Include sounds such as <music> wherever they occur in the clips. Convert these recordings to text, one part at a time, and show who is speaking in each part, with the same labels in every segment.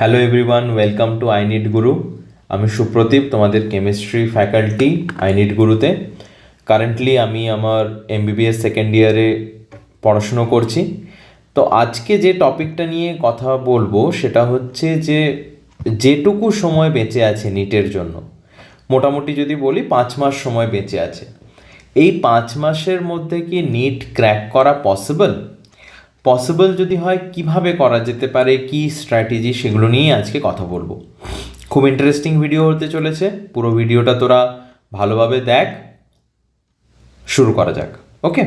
Speaker 1: Hello everyone welcome to I need guru আমি সুপ্রদীপ, তোমাদের chemistry faculty I need গুরুতে currently আমি আমার এমবিবিএস সেকেন্ড ইয়ারে পড়াশুনো করছি। তো আজকে যে টপিকটা নিয়ে কথা বলব, সেটা হচ্ছে যে যেটুকু সময় বেঁচে আছে নিটের জন্য, মোটামুটি যদি বলি পাঁচ মাস সময় বেঁচে আছে। এই পাঁচ মাসের মধ্যে কি নিট ক্র্যাক করা পসিবল পসিবল যদি হয়, কীভাবে করা যেতে পারে, কি স্ট্র্যাটেজি সেগুলো নিয়ে আজকে কথা বলব। খুব ইন্টারেস্টিং ভিডিও হতে চলেছে। পুরো ভিডিওটা তোরা ভালোভাবে দেখ। শুরু করা যাক। ওকে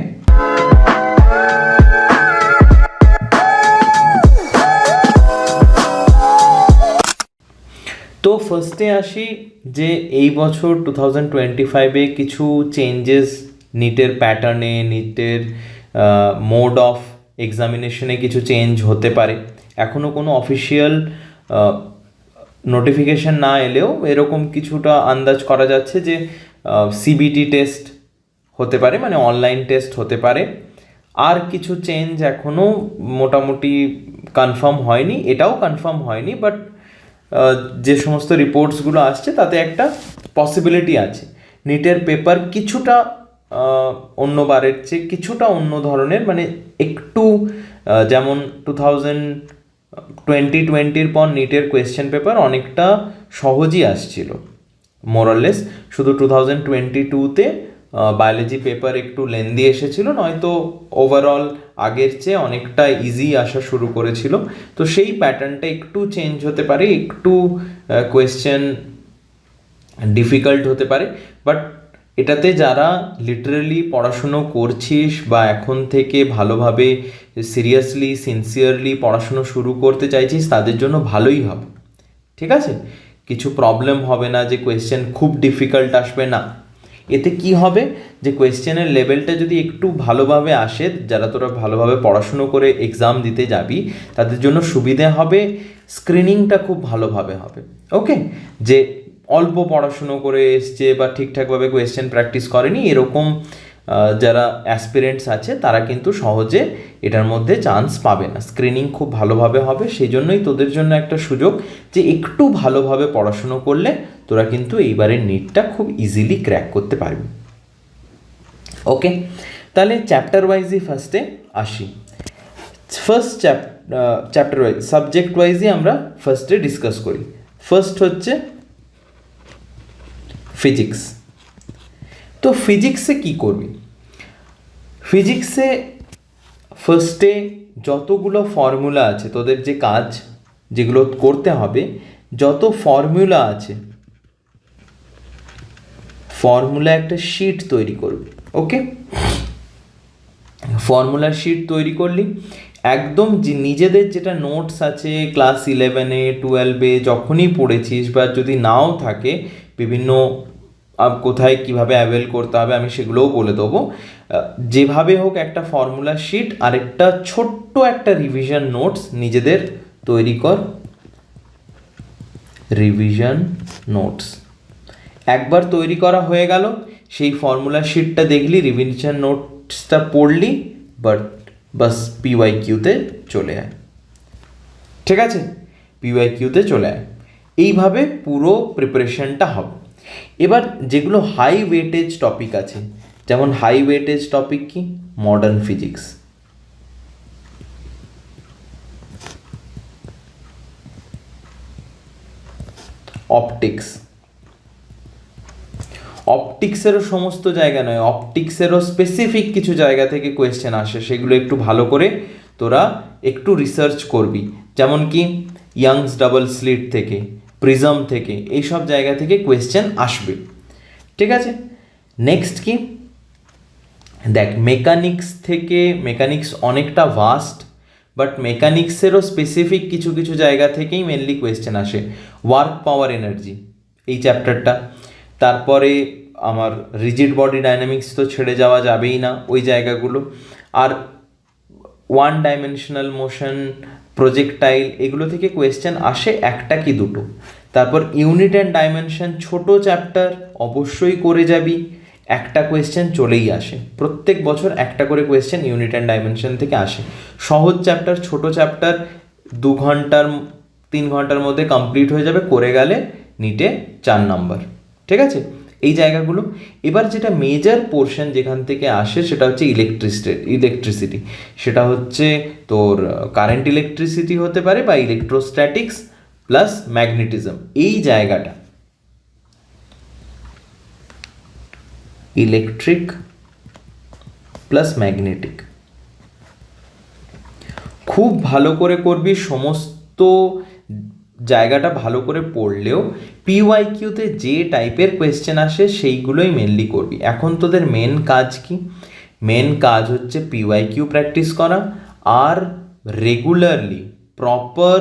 Speaker 1: তো ফার্স্টে আসি যে এই বছর টু থাউজেন্ড টোয়েন্টি ফাইভে কিছু চেঞ্জেস নিটের প্যাটার্নে নিটের মোড অফ এক্সামিনেশনে কিছু চেঞ্জ হতে পারে। এখনও কোনো অফিসিয়াল নোটিফিকেশন না এলেও এরকম কিছুটা আন্দাজ করা যাচ্ছে যে সিবিটি টেস্ট হতে পারে মানে অনলাইন টেস্ট হতে পারে। আর কিছু চেঞ্জ এখনও মোটামুটি কনফার্ম হয়নি, এটাও কনফার্ম হয়নি বাট যে সমস্ত রিপোর্টসগুলো আসছে তাতে একটা পসিবিলিটি আছে। নিটের পেপার কিছুটা অন্য বারের চেয়ে কিছুটা অন্য ধরনের মানে একটু যেমন টু থাউজেন্ড টোয়েন্টি টোয়েন্টির পর নিটের কোয়েশ্চেন পেপার অনেকটা সহজই আসছিল মোরালেস শুধু টু থাউজেন্ড টোয়েন্টি টুতে বায়োলজি পেপার একটু লেন্দি এসেছিল, নয়তো ওভারঅল আগের চেয়ে অনেকটা ইজি আসা শুরু করেছিল। তো সেই প্যাটার্নটা একটু চেঞ্জ হতে পারে, একটু কোয়েশ্চেন ডিফিকাল্ট হতে পারে। বাট এটাতে যারা লিটারেলি পড়াশুনো করছিস বা এখন থেকে ভালোভাবে সিরিয়াসলি সিনসিয়ারলি পড়াশুনো শুরু করতে চাইছিস, তাদের জন্য ভালোই হবে। ঠিক আছে? কিছু প্রবলেম হবে না যে কোয়েশ্চেন খুব ডিফিকাল্ট আসবে, না। এতে কি হবে? যে কোয়েশ্চেনের লেভেলটা যদি একটু ভালোভাবে আসে, যারা তোরা ভালোভাবে পড়াশুনো করে এক্সাম দিতে যাবি, তাদের জন্য সুবিধে হবে স্ক্রিনিংটা খুব ভালোভাবে হবে। ওকে যে অল্প পড়াশুনো করে এসছে বা ঠিকঠাকভাবে কোয়েশ্চেন প্র্যাকটিস করেনি, এরকম যারা অ্যাসপিরেন্টস আছে, তারা কিন্তু সহজে এটার মধ্যে চান্স পাবে না। স্ক্রিনিং খুব ভালোভাবে হবে, সেই জন্যই তোদের জন্য একটা সুযোগ যে একটু ভালোভাবে পড়াশুনো করলে তোরা কিন্তু এইবারের নিটটা খুব ইজিলি ক্র্যাক করতে পারবি। ওকে তাহলে চ্যাপ্টার ওয়াইজই ফার্স্টে আসি। First chap chapter wise subject ওয়াইজই আমরা ফার্স্টে ডিসকাস করি। ফার্স্ট হচ্ছে ফিজিক্স তো ফিজিক্সে কি করবি? ফিজিক্সে ফার্স্টে যতগুলো ফর্মুলা আছে, তোদের যে কাজ যেগুলো করতে হবে, যত ফর্মুলা আছে ফর্মুলা একটা শিট তৈরি করবি ওকে ফর্মুলা শিট তৈরি করলি, একদম যে নিজেদের যেটা নোটস আছে ক্লাস ইলেভেনে টুয়েলভে যখনই পড়েছিস বা যদি নাও থাকে, বিভিন্ন কোথায় কীভাবে অ্যাভেল করতে হবে আমি সেগুলোও বলে দেবো। যেভাবে হোক একটা ফর্মুলা শিট আরেকটা ছোট্ট একটা রিভিশন নোটস নিজেদের তৈরি কর। রিভিশন নোটস একবার তৈরি করা হয়ে গেল, সেই ফর্মুলা শিটটা দেখলি রিভিশন নোটসটা পড়লি বাট বাস পিওয়াই কিউতে চলে আয়। ঠিক আছে? পিওয়াই কিউতে চলে আয়। এইভাবে পুরো প্রিপারেশনটা হবে। এবার যেগুলো হাই ওয়েটেজ টপিক আছে, যেমন হাই ওয়েটেজ টপিক কি? মডার্ন ফিজিক্স অপটিক্স অপটিক্সেরও সমস্ত জায়গা নয় অপটিক্সেরও স্পেসিফিক কিছু জায়গা থেকে কোয়েশ্চেন আসে, সেগুলো একটু ভালো করে তোরা একটু রিসার্চ করবি। যেমন কি ইয়াংস ডাবল স্লিট থেকে। প্রিজম থেকে, এইসব জায়গা থেকে কোয়েশ্চেন আসবে। ঠিক আছে? নেক্সট কি? দেখ মেকানিক্স থেকে মেকানিক্স অনেকটা ভাস্ট বাট মেকানিক্সেরও স্পেসিফিক কিছু কিছু জায়গা থেকেই মেনলি কোয়েশ্চেন আসে। ওয়ার্ক পাওয়ার এনার্জি এই চ্যাপ্টারটা তারপরে আমার রিজিড বডি ডাইনামিক্স তো ছেড়ে যাওয়া যাবেই না ওই জায়গাগুলো। আর ওয়ান ডাইমেনশনাল মোশন প্রজেক্টাইল এগুলো থেকে কোয়েশ্চেন আসে একটা কি দুটো। তারপর ইউনিট অ্যান্ড ডাইমেনশন ছোট চ্যাপ্টার অবশ্যই করে যাবি, একটা কোয়েশ্চেন চলেই আসে। প্রত্যেক বছর একটা করে কোয়েশ্চেন ইউনিট অ্যান্ড ডাইমেনশন থেকে আসে। সহজ চ্যাপ্টার ছোট চ্যাপ্টার দু ঘণ্টার, তিন ঘণ্টার মধ্যে কমপ্লিট হয়ে যাবে, করে গেলে নিটে চার নাম্বার ঠিক আছে? এই জায়গাগুলো। এবার যেটা মেজর পোর্শন যেখান থেকে আসে সেটা হচ্ছে ইলেকট্রিসিটি ইলেকট্রিসিটি সেটা হচ্ছে তোর কারেন্ট ইলেকট্রিসিটি হতে পারে বা ইলেকট্রোস্ট্যাটিক্স প্লাস ম্যাগনেটিজম এই জায়গাটা। ইলেকট্রিক প্লাস ম্যাগনেটিক খুব ভালো করে করবি সমস্ত জায়গাটা ভালো করে পড়লেও পিওয়াই কিউতে যে টাইপের কোয়েশ্চেন আসে সেইগুলোই মেনলি করবি। এখন তোদের মেন কাজ কি? মেন কাজ হচ্ছে পিওয়াই কিউ প্র্যাকটিস করা আর রেগুলারলি প্রপার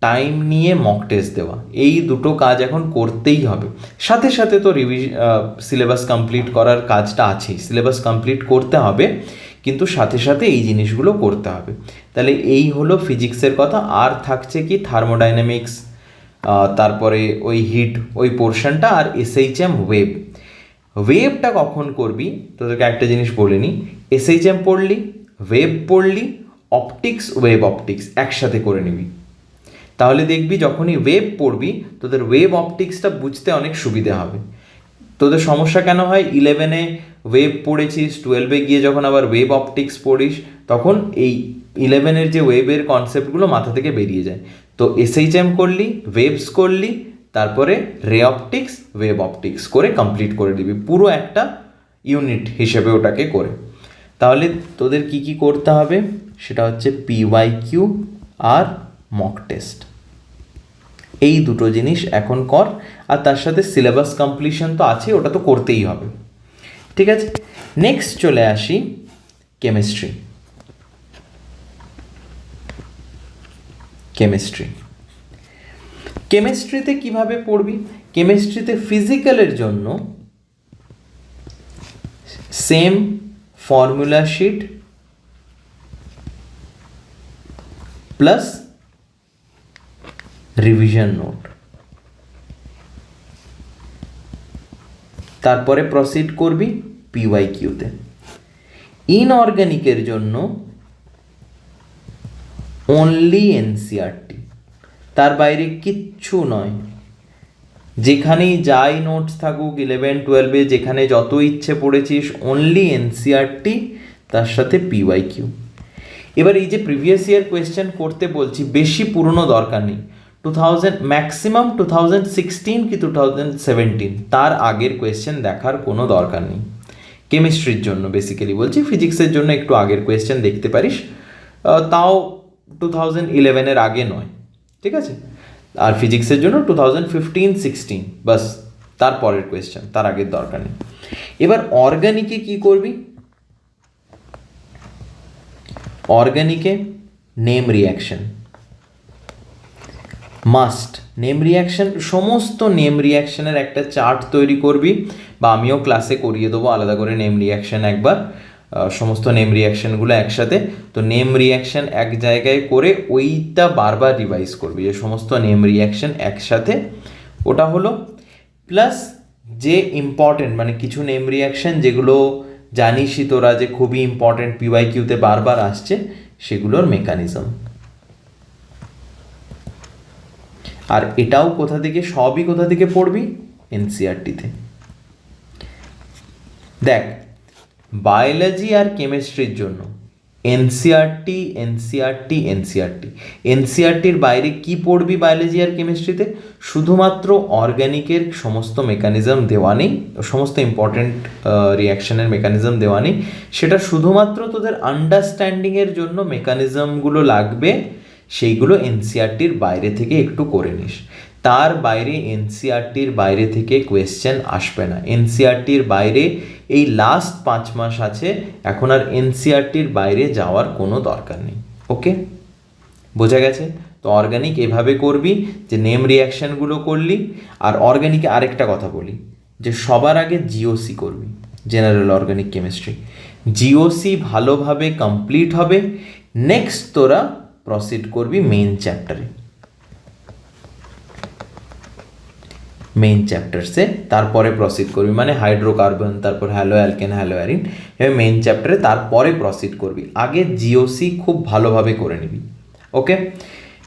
Speaker 1: টাইম নিয়ে মক টেস্ট দেওয়া। এই দুটো কাজ এখন করতেই হবে। সাথে সাথে তো রিভিজ সিলেবাস কমপ্লিট করার কাজটা আছেই। সিলেবাস কমপ্লিট করতে হবে। কিন্তু সাথে সাথে এই জিনিসগুলো করতে হবে। তাহলে এই হলো ফিজিক্সের কথা, আর থাকছে কি থার্মোডাইনামিক্স তারপরে ওই হিট, ওই পোর্শনটা আর এসএইচএম ওয়েব। ওয়েবটা কখন করবি? তোদেরকে একটা জিনিস বলে নিই। এসএইচএম পড়লি, ওয়েব পড়লি, অপটিক্স, ওয়েব অপটিক্স একসাথে করে নিবি। তাহলে দেখবি যখনই ওয়েব পড়বি, তোদের ওয়েব অপটিক্সটা বুঝতে অনেক সুবিধে হবে। তোদের সমস্যা কেন হয়? ইলেভেনে ওয়েব পড়েছিস টুয়েলভে গিয়ে যখন আবার ওয়েব অপটিক্স পড়িস, তখন এই ইলেভেনের যে ওয়েবের কনসেপ্টগুলো মাথা থেকে বেরিয়ে যায়। তো এসএইচএম করলি ওয়েবস করলি, তারপরে রে অপটিক্স ওয়েব অপটিক্স করে কমপ্লিট করে দিবি। পুরো একটা ইউনিট হিসেবে ওটাকে করে। তাহলে তোদের কি কি করতে হবে? সেটা হচ্ছে পিওয়াই কিউ আর মক টেস্ট এই দুটো জিনিস এখন কর। আর তার সাথে সিলেবাস কমপ্লিশন তো আছে ওটা তো করতেই হবে। ঠিক আছে? নেক্সট চলে আসি কেমিস্ট্রি কেমিস্ট্রি কেমিস্ট্রিতে কীভাবে পড়বি? কেমিস্ট্রিতে ফিজিক্যালের জন্য same formula sheet plus revision note তারপরে প্রসিড করবি পিওয়াই কিউতে ইনঅর্গানিকের জন্য অনলি এনসিআরটি তার বাইরে কিচ্ছু নয়। যেখানেই যাই নোটস থাকুক ইলেভেন টুয়েলভে যেখানে যত ইচ্ছে পড়েছিস অনলি এনসিআরটি তার সাথে পিওয়াই কিউ এবার এই যে প্রিভিয়াস ইয়ার কোয়েশ্চেন করতে বলছি, বেশি পুরনো দরকার নেই। Two thousand maximum two thousand sixteen কি টু থাউজেন্ড তার আগের কোয়েশ্চেন দেখার কোনো দরকার নেই। কেমিস্ট্রির জন্য বেসিক্যালি বলছি। ফিজিক্সের জন্য একটু আগের কোয়েশ্চেন দেখতে পারিস। তাও টু থাউজেন্ড ইলেভেনের আগে নয়। ঠিক আছে? আর ফিজিক্সের জন্য টু থাউজেন্ড ফিফটিন সিক্সটিন বাস, তার পরের কোয়েশ্চেন তার আগের দরকার নেই। এবার অর্গানিকে কি করবি? অর্গানিকে name reaction must. Name reaction সমস্ত নেম রিয়াকশানের একটা চার্ট তৈরি করবি বা আমিও ক্লাসে করিয়ে দেবো আলাদা করে নেম রিয়াকশন একবার। সমস্ত নেম রিয়াকশনগুলো একসাথে। তো নেম রিয়াকশন এক জায়গায় করে ওইটা বারবার রিভাইজ করবি। যে সমস্ত নেম রিয়াকশন একসাথে। ওটা হলো প্লাস যে ইম্পর্টেন্ট মানে কিছু নেম রিয়াকশন যেগুলো জানিসই তোরা যে খুবই ইম্পর্টেন্ট পিওয়াই কিউতে বারবার আসছে, সেগুলোর মেকানিজম আর এটাও কোথা থেকে, সবই কোথা থেকে পড়বি? এনসিআরটিতে দেখ বায়োলজি আর কেমিস্ট্রির জন্য এনসিআরটি এনসিআরটি এনসিআরটি এনসিআরটির বাইরে কি পড়বি বায়োলজি আর কেমিস্ট্রিতে শুধুমাত্র অর্গ্যানিকের সমস্ত মেকানিজম দেওয়া নেই, সমস্ত ইম্পর্টেন্ট রিয়াকশনের মেকানিজম দেওয়া নেই। সেটা শুধুমাত্র তোদের আন্ডারস্ট্যান্ডিংয়ের জন্য মেকানিজমগুলো লাগবে সেইগুলো এনসিআরটির বাইরে থেকে একটু করে নিস। তার বাইরে এনসিআরটির বাইরে থেকে কোয়েশ্চেন আসবে না। এনসিআরটির বাইরে এই লাস্ট পাঁচ মাস আছে, এখন আর এনসিআরটির বাইরে যাওয়ার কোনো দরকার নেই। ওকে বোঝা গেছে? তো অর্গানিক এভাবে করবি যে নেম রিয়াকশানগুলো করলি, আর অর্গানিকে আরেকটা কথা বলি, যে সবার আগে জিওসি করবি জেনারেল অর্গানিক কেমিস্ট্রি জিওসি ভালোভাবে কমপ্লিট হবে। নেক্সট তোরা প্রসিড করবি মেইন চ্যাপ্টারে মেইন চ্যাপ্টারসে তারপরে প্রসিড করবি মানে হাইড্রোকার্বন তারপর হ্যালো অ্যালকেন হ্যালো অ্যারিন এবার মেইন চ্যাপ্টারে তারপরে প্রসিড করবি। আগে জিওসি খুব ভালোভাবে করে নিবি ওকে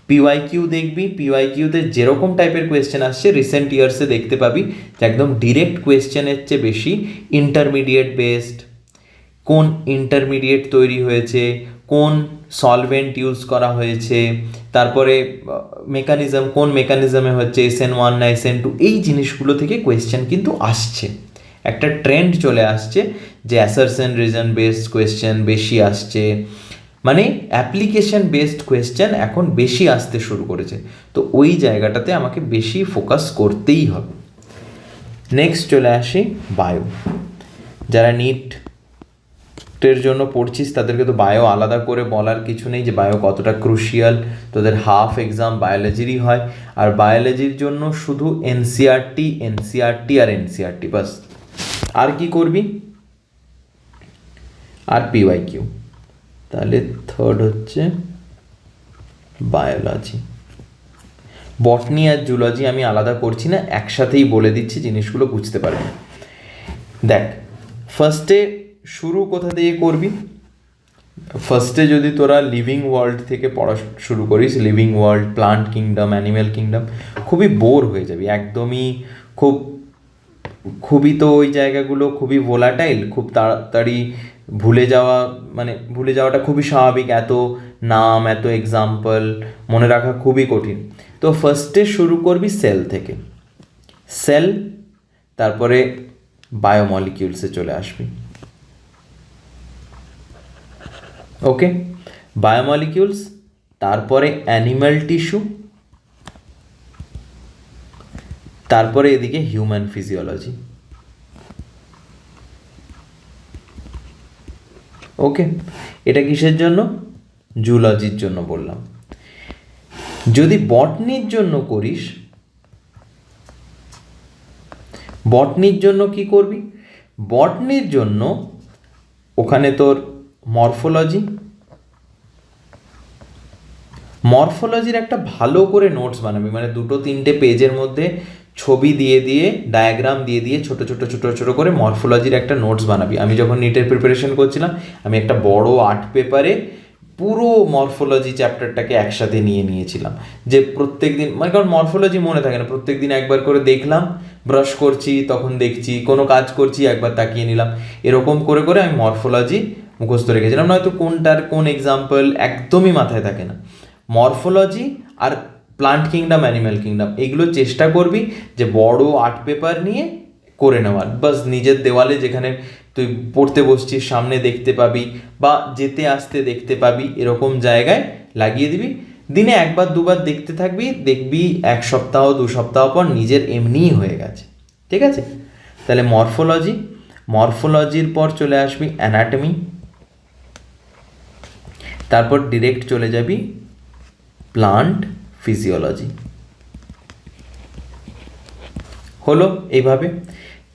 Speaker 1: পিওয়াই কিউ দেখবি পিওয়াই কিউতে যেরকম টাইপের কোয়েশ্চেন আসছে রিসেন্ট ইয়ার্সে দেখতে পাবি যে একদম ডিরেক্ট কোয়েশ্চেনের চেয়ে বেশি ইন্টারমিডিয়েট বেসড কোন ইন্টারমিডিয়েট তৈরি হয়েছে, কোন সলভেন্ট ইউজ করা হয়েছে, তারপরে মেকানিজম কোন মেকানিজমে হচ্ছে এস এন ওয়ান না এস এন টু এই জিনিসগুলো থেকে কোয়েশ্চেন কিন্তু আসছে। একটা ট্রেন্ড চলে আসছে যে অ্যাসারসেন রিজন বেসড কোয়েশ্চেন বেশি আসছে। মানে অ্যাপ্লিকেশন বেসড কোয়েশ্চেন এখন বেশি আসতে শুরু করেছে। তো ওই জায়গাটাতে আমাকে বেশি ফোকাস করতেই হবে। নেক্সট চলে আসি বায়ো যারা নিট টের জন্য পড়ছিস, তাদেরকে তো বায়ো আলাদা করে বলার কিছু নেই যে বায়ো কতটা ক্রুশিয়াল তোদের হাফ এক্সাম বায়োলজিরই হয়। আর বায়োলজির জন্য শুধু এনসিআরটি এনসিআরটি আর এনসিআরটি বাস। আর কি করবি? আর পিওয়াই কিউ তাহলে থার্ড হচ্ছে বায়োলজি বটনি আর জুলজি আমি আলাদা করছি না, একসাথেই বলে দিচ্ছি, জিনিসগুলো বুঝতে পারবে। দেখ ফার্স্টে শুরু কোথা দিয়ে করবি? ফার্স্টে যদি তোরা লিভিং ওয়ার্ল্ড থেকে পড়া শুরু করিস living world plant kingdom animal kingdom খুবই বোর হয়ে যাবি। একদমই খুব, খুবই তো ওই জায়গাগুলো খুবই ভোলাটাইল খুব তাড়াতাড়ি ভুলে যাওয়া মানে ভুলে যাওয়াটা খুবই স্বাভাবিক। এত নাম, এত এক্সাম্পল মনে রাখা খুবই কঠিন। তো ফার্স্টে শুরু করবি সেল থেকে। সেল তারপরে বায়োমলিকিউলসে চলে আসবি। ওকে বায়োমলিকিউলস তারপরে অ্যানিম্যাল টিস্যু তারপরে এদিকে হিউম্যান ফিজিওলজি ওকে এটা কিসের জন্য? জুলজির জন্য বললাম। যদি বটনির জন্য করিস বটনির জন্য কি করবি? বটনির জন্য ওখানে তোর মরফোলজি? মরফোলজির একটা ভালো করে নোটস বানাবি মানে দুটো তিনটে পেজের মধ্যে ছবি দিয়ে দিয়ে, ডায়াগ্রাম দিয়ে দিয়ে ছোট ছোট ছোট ছোট করে মরফোলজির একটা নোটস বানাবি। আমি যখন নিটের প্রিপারেশন করছিলাম, আমি একটা বড় আর্ট পেপারে পুরো মরফোলজি চ্যাপ্টারটাকে একসাথে নিয়ে নিয়েছিলাম। যে প্রত্যেক দিন মানে কারণ মরফোলজি মনে থাকে না প্রত্যেক দিন একবার করে দেখলাম ব্রাশ করছি, তখন দেখছি, কোনো কাজ করছি, একবার তাকিয়ে নিলাম। এরকম করে করে আমি মরফোলজি মুখস্থ রেখেছিলাম, নয়তো কোনটার কোন এক্সাম্পল একদমই মাথায় থাকে না। মরফোলজি আর প্লান্ট কিংডম অ্যানিম্যাল কিংডম এগুলো চেষ্টা করবি যে বড় আর্ট পেপার নিয়ে করে নেওয়ার। বাস নিজের দেওয়ালে যেখানে তুই পড়তে বসছিস, সামনে দেখতে পাবি বা যেতে আসতে দেখতে পাবি, এরকম জায়গায় লাগিয়ে দিবি। দিনে একবার, দুবার দেখতে থাকবি, দেখবি এক সপ্তাহ, দু সপ্তাহ পর নিজের এমনিই হয়ে গেছে। ঠিক আছে? তাহলে মরফোলজি মরফোলজির পর চলে আসবি অ্যানাটমি তারপর ডিরেক্ট চলে যাবি প্লান্ট ফিজিওলজি হলো এইভাবে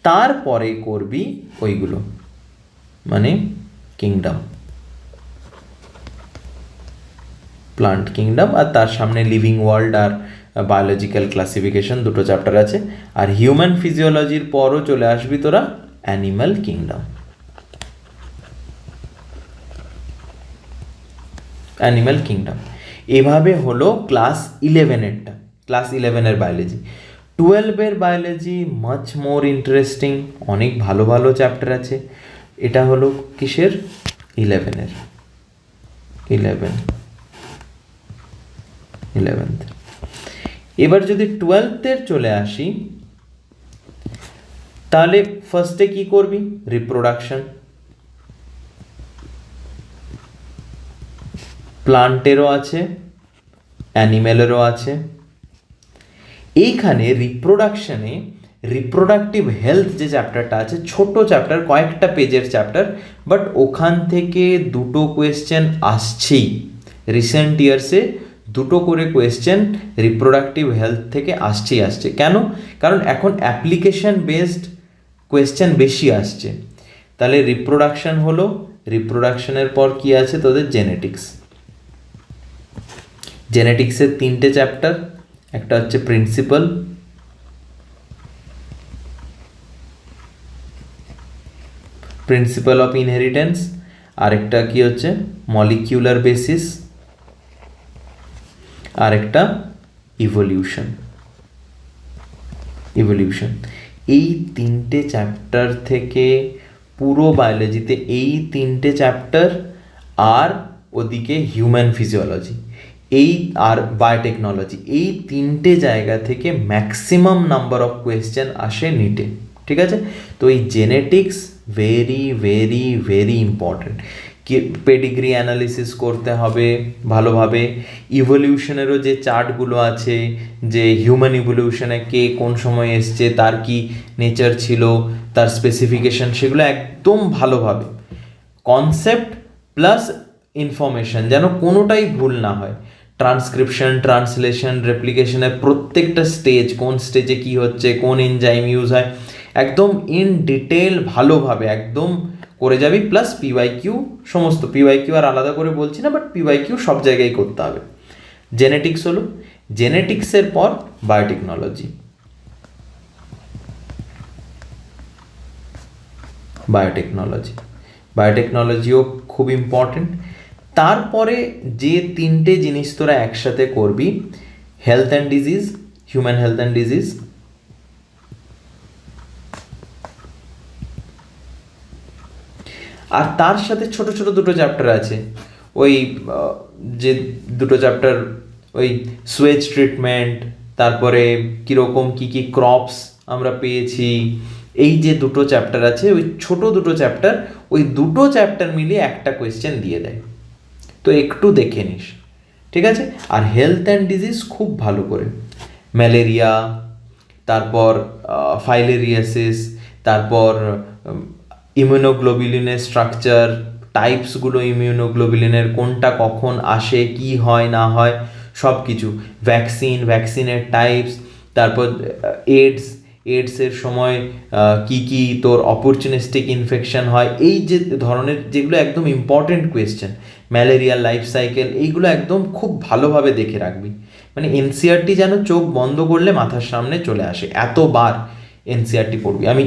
Speaker 1: তারপরে করবি ওইগুলো মানে কিংডম প্লান্ট কিংডম আর তার সামনে লিভিং ওয়ার্ল্ড আর বায়োলজিক্যাল ক্লাসিফিকেশন দুটো চ্যাপ্টার আছে। আর হিউম্যান ফিজিওলজির পরও চলে আসবি তোরা অ্যানিম্যাল কিংডম অ্যানিম্যাল কিংডম এভাবে হলো ক্লাস ইলেভেনেরটা ক্লাস ইলেভেনের বায়োলজি টুয়েলভের বায়োলজি মাচ মোর ইন্টারেস্টিং অনেক ভালো ভালো চ্যাপ্টার আছে। এটা হলো কিসের? ইলেভেনের ইলেভেন ইলেভেন্থ এবার যদি টুয়েলথের চলে আসি, তাহলে ফার্স্টে কি করবি? রিপ্রোডাকশন প্লান্টেরও আছে, অ্যানিমেলেরও আছে। এইখানে রিপ্রোডাকশনে রিপ্রোডাক্টিভ হেলথ যে চ্যাপ্টারটা আছে, ছোট চ্যাপ্টার কয়েকটা পেজের চ্যাপ্টার বাট ওখান থেকে দুটো কোয়েশ্চেন আসছেই। রিসেন্ট ইয়ার্সে দুটো করে কোয়েশ্চেন রিপ্রোডাক্টিভ হেলথ থেকে আসছেই, আসছে। কেন? কারণ এখন অ্যাপ্লিকেশন বেসড কোয়েশ্চেন বেশি আসছে। তাহলে রিপ্রোডাকশন হলো রিপ্রোডাকশনের পর কি আছে তোদের জেনেটিক্স জেনেটিক্সের তিনটে চ্যাপ্টার একটা হচ্ছে প্রিন্সিপাল প্রিন্সিপাল অফ ইনহেরিটেন্স আরেকটা কি হচ্ছে? মলিকিউলার বেসিস আর একটা ইভলিউশন ইভলিউশন এই তিনটে চ্যাপ্টার থেকে পুরো বায়োলজিতে এই তিনটে চ্যাপ্টার আর ওদিকে হিউম্যান ফিজিওলজি এই আর বায়োটেকনোলজি এই তিনটে জায়গা থেকে ম্যাক্সিমাম নাম্বার অফ কোয়েশ্চেন আসে নিটে ঠিক আছে? তো এই genetics very very very important pedigree analysis করতে হবে ভালোভাবে। ইভলিউশনেরও যে চার্টগুলো আছে, যে হিউম্যান ইভলিউশনে কে কোন সময় এসছে, তার কি নেচার ছিল, তার স্পেসিফিকেশন সেগুলো একদম ভালোভাবে। কনসেপ্ট প্লাস ইনফরমেশন যেন কোনোটাই ভুল না হয়। ট্রান্সক্রিপশন ট্রান্সলেশন রেপ্লিকেশনের প্রত্যেকটা স্টেজ কোন স্টেজে কি হচ্ছে, কোন এনজাইম ইউজ হয়, একদম ইন ডিটেল ভালোভাবে একদম করে যাবি প্লাস পিওয়াই কিউ সমস্ত পিওয়াই কিউ আর আলাদা করে বলছি না বাট পিওয়াই কিউ সব জায়গায় করতে হবে। জেনেটিক্স হলো জেনেটিক্সের পর বায়োটেকনোলজি বায়োটেকনোলজি বায়োটেকনোলজিও খুব ইম্পর্টেন্ট তারপরে যে তিনটে জিনিস তোরা একসাথে করবি health and disease human health and disease আর তার সাথে ছোট ছোট দুটো চ্যাপ্টার আছে। ওই যে দুটো চ্যাপ্টার ওই সুয়েজ ট্রিটমেন্ট তারপরে কীরকম কী কী ক্রপস আমরা পেয়েছি, এই যে দুটো চ্যাপ্টার আছে, ওই ছোট দুটো চ্যাপ্টার ওই দুটো চ্যাপ্টার মিলিয়ে একটা কোয়েশ্চেন দিয়ে দেয়। তো একটু দেখে নিস, ঠিক আছে? আর হেলথ অ্যান্ড ডিজিজ খুব ভালো করে। ম্যালেরিয়া, তারপর ফাইলেরিয়াসিস তারপর ইমিউনোগ্লোবিলিনের স্ট্রাকচার টাইপসগুলো ইমিউনোগ্লোবিলিনের কোনটা কখন আসে, কি হয়, না হয় সব কিছু ভ্যাকসিন ভ্যাকসিনের টাইপস তারপর এইডস এইডসের সময় কি কি তোর অপরচুনিস্টিক ইনফেকশন হয়, এই যে ধরনের যেগুলো একদম important question malaria life cycle এইগুলো একদম খুব ভালোভাবে দেখে রাখবি। মানে এনসিআরটি যেন চোখ বন্ধ করলে মাথার সামনে চলে আসে। এতবার এনসিআরটি পড়বি। আমি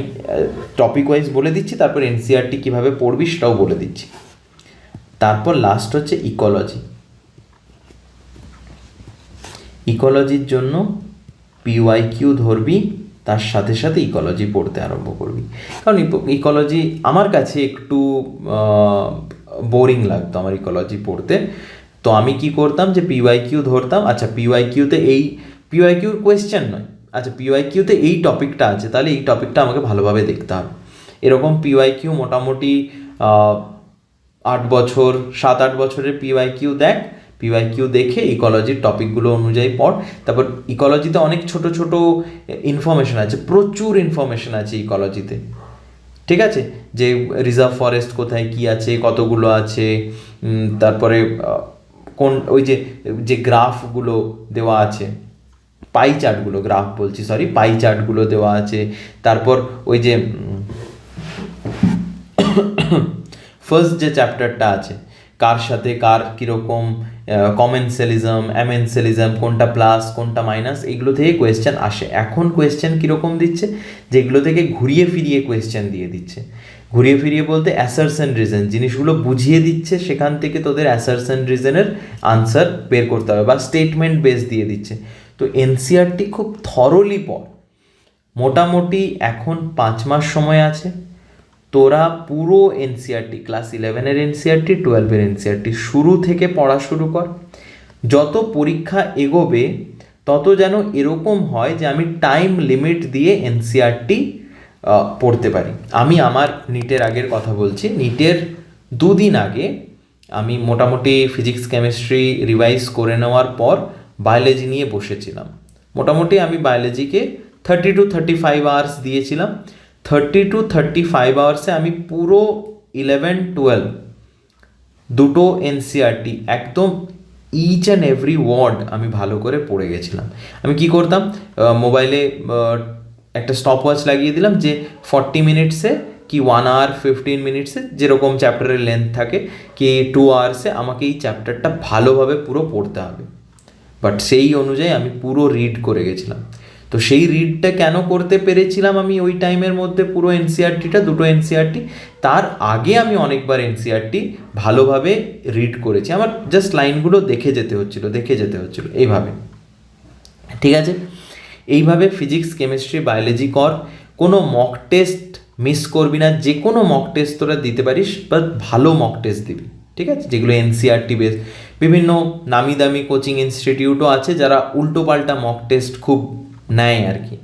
Speaker 1: টপিক ওয়াইজ বলে দিচ্ছি, তারপর এনসিআরটি কীভাবে পড়বি সেটাও বলে দিচ্ছি। তারপর লাস্ট হচ্ছে ইকোলজি ইকোলজির জন্য পিওয়াই কিউ ধরবি, তার সাথে সাথে ইকোলজি পড়তে আরম্ভ করবি। কারণ ইকোলজি আমার কাছে একটু বোরিং লাগতো আমার ইকোলজি পড়তে। তো আমি কি করতাম যে পিওয়াই কিউ ধরতাম। আচ্ছা পিওয়াই কিউতে এই পিওয়াই কিউর কোয়েশ্চেন নয়। আচ্ছা পিওয়াই কিউতে এই টপিকটা আছে, তাহলে এই টপিকটা আমাকে ভালোভাবে দেখতে হবে। এরকম পিওয়াই কিউ মোটামুটি আট বছর, সাত আট বছরের পিওয়াই কিউ দেখ। পিওয়াই কিউ দেখে ইকোলজির টপিকগুলো অনুযায়ী পড়। তারপর ইকোলজিতে অনেক ছোট ছোট ইনফরমেশন আছে, প্রচুর ইনফরমেশন আছে ইকোলজিতে ঠিক আছে? যে রিজার্ভ ফরেস্ট কোথায়, কি আছে, কতগুলো আছে তারপরে কোন, ওই যে যে গ্রাফগুলো দেওয়া আছে পাই চার্টগুলো গ্রাফ বলছি সরি পাই চার্টগুলো দেওয়া আছে, তারপর ওই যে <coughs> ফার্স্ট যে চ্যাপ্টারটা আছে কার সাথে কার কীরকম কমেন্সেলিজম অ্যামেনসেলিজম কোনটা প্লাস কোনটা মাইনাস এগুলো থেকে কোয়েশ্চেন আসে। এখন কোয়েশ্চেন কীরকম দিচ্ছে? যেগুলো থেকে ঘুরিয়ে ফিরিয়ে কোয়েশ্চেন দিয়ে দিচ্ছে। ঘুরিয়ে ফিরিয়ে বলতে অ্যাসার্স অ্যান্ড রিজন জিনিসগুলো বুঝিয়ে দিচ্ছে, সেখান থেকে তোদের অ্যাসার্স অ্যান্ড রিজনের আনসার বের করতে হবে বা স্টেটমেন্ট বেস দিয়ে দিচ্ছে। তো এনসিআরটি খুব থরলি পড়। মোটামুটি এখন পাঁচ মাস সময় আছে। তোরা পুরো এনসিআরটি ক্লাস ইলেভেনের এনসিআরটি টুয়েলভের এনসিআরটি শুরু থেকে পড়া শুরু কর। যত পরীক্ষা এগোবে, তত যেন এরকম হয় যে আমি টাইম লিমিট দিয়ে এনসিআরটি পড়তে পারি। আমি আমার নিটের আগের কথা বলছি। নিটের দুদিন আগে আমি মোটামুটি ফিজিক্স কেমিস্ট্রি রিভাইজ করে নেওয়ার পর বায়োলজি নিয়ে বসেছিলাম। মোটামুটি আমি বায়োলজিকে thirty two thirty five hours দিয়েছিলাম। থার্টি টু থার্টি ফাইভ আওয়ার্সে আমি পুরো ইলেভেন টুয়েলভ দুটো এনসিআরটি একদম ইচ অ্যান্ড এভরি ওয়ার্ড আমি ভালো করে পড়ে গেছিলাম। আমি কি করতাম? মোবাইলে একটা স্টপ ওয়াচ লাগিয়ে দিলাম যে ফর্টি মিনিটসে কি ওয়ান আওয়ার ফিফটিন মিনিটসে যেরকম চ্যাপ্টারের লেন্থ থাকে, কি টু আওয়ার্সে আমাকে এই চ্যাপ্টারটা ভালোভাবে পুরো পড়তে হবে। বাট সেই অনুযায়ী আমি পুরো রিড করে গেছিলাম। তো সেই রিডটা কেন করতে পেরেছিলাম আমি ওই টাইমের মধ্যে পুরো এনসিআরটিটা দুটো এনসিআরটি তার আগে আমি অনেকবার এনসিআরটি ভালোভাবে রিড করেছি। আমার জাস্ট লাইনগুলো দেখে যেতে হচ্ছিল, দেখে যেতে হচ্ছিল, এইভাবে। ঠিক আছে? এইভাবে ফিজিক্স কেমিস্ট্রি বায়োলজি কর। কোনো মক টেস্ট মিস করবি না যে কোনো মক টেস্ট তোরা দিতে পারিস বাট ভালো মক টেস্ট দিবি। ঠিক আছে? যেগুলো এনসিআরটি বেস বিভিন্ন নামি দামি কোচিং ইনস্টিটিউটও আছে যারা উল্টোপাল্টা মক টেস্ট খুব নেয় আর কি।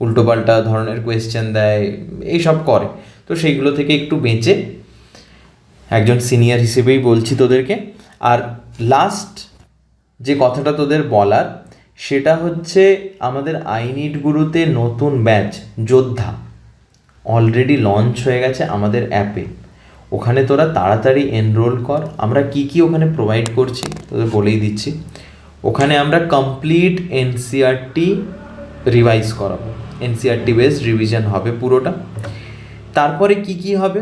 Speaker 1: উল্টোপাল্টা ধরনের কোয়েশ্চেন দেয়, এইসব করে। তো সেইগুলো থেকে একটু বেঁচে একজন সিনিয়র হিসেবেই বলছি তোদেরকে। আর লাস্ট যে কথাটা তোদের বলার, সেটা হচ্ছে আমাদের আইনিট গুরুতে নতুন ব্যাচ যোদ্ধা অলরেডি লঞ্চ হয়ে গেছে আমাদের অ্যাপে ওখানে তোরা তাড়াতাড়ি এনরোল কর। আমরা কি কি ওখানে প্রোভাইড করছি, তোদের বলেই দিচ্ছি। ওখানে আমরা কমপ্লিট এনসিআরটি রিভাইজ করাবো। এনসিআরটি বেস রিভিশন হবে পুরোটা। তারপরে কি কি হবে?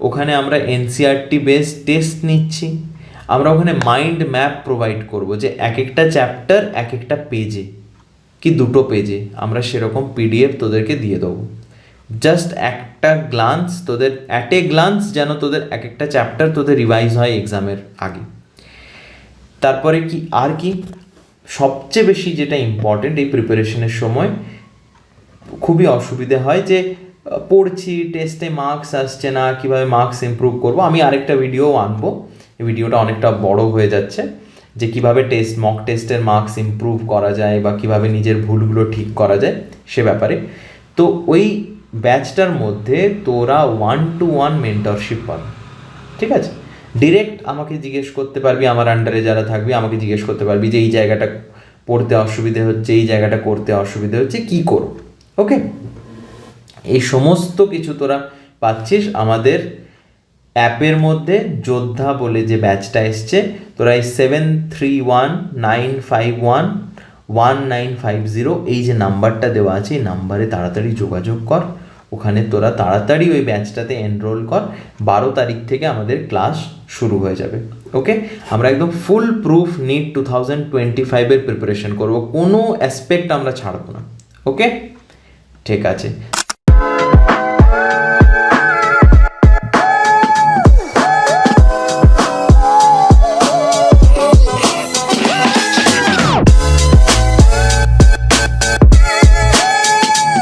Speaker 1: ওখানে আমরা এনসিআরটি বেস টেস্ট নিচ্ছি। আমরা ওখানে মাইন্ড ম্যাপ প্রোভাইড করব যে এক একটা চ্যাপ্টার এক একটা পেজে কি দুটো পেজে আমরা সেরকম পিডিএফ তোদেরকে দিয়ে দেবো। জাস্ট একটা গ্লান্স তোদের অ্যাট এ গ্লান্স যেন তোদের এক একটা চ্যাপ্টার তোদের রিভাইজ হয় এক্সামের আগে। তারপরে কি, আর কি? সবচেয়ে বেশি যেটা ইম্পর্টেন্ট এই প্রিপারেশনের সময়, খুবই অসুবিধে হয় যে পড়ছি টেস্টে মার্কস আসছে না, কীভাবে মার্কস ইমপ্রুভ করব, আমি আরেকটা ভিডিও আনব। এই ভিডিওটা অনেকটা বড় হয়ে যাচ্ছে, যে কীভাবে টেস্ট মক টেস্টের মার্কস ইমপ্রুভ করা যায় বা কীভাবে নিজের ভুলগুলো ঠিক করা যায়, সে ব্যাপারে। তো ওই ব্যাচটার মধ্যে তোরা ওয়ান টু ওয়ান মেন্টরশিপ পাবে, ঠিক আছে? ডিরেক্ট আমাকে জিজ্ঞেস করতে পারবি আমার আন্ডারে যারা থাকবি, আমাকে জিজ্ঞেস করতে পারবি যে এই জায়গাটা পড়তে অসুবিধে হচ্ছে, এই জায়গাটা করতে অসুবিধে হচ্ছে, কি করো ওকে এই সমস্ত কিছু তোরা পাচ্ছিস আমাদের অ্যাপের মধ্যে, যোদ্ধা বলে যে ব্যাচটা এসছে, তোরা এই seven three one nine five one one nine five zero এই যে নাম্বারটা দেওয়া আছে, এই নাম্বারে তাড়াতাড়ি যোগাযোগ কর। ওখানে তোরা তাড়াতাড়ি ওই ব্যাচটাতে এনরোল কর, বারো তারিখ থেকে আমাদের ক্লাস শুরু হয়ে যাবে ওকে আমরা একদম full proof NEET two thousand twenty ফাইভের প্রিপারেশন করব, কোনো অ্যাসপেক্ট আমরা ছাড়বো না ওকে ঠিক আছে।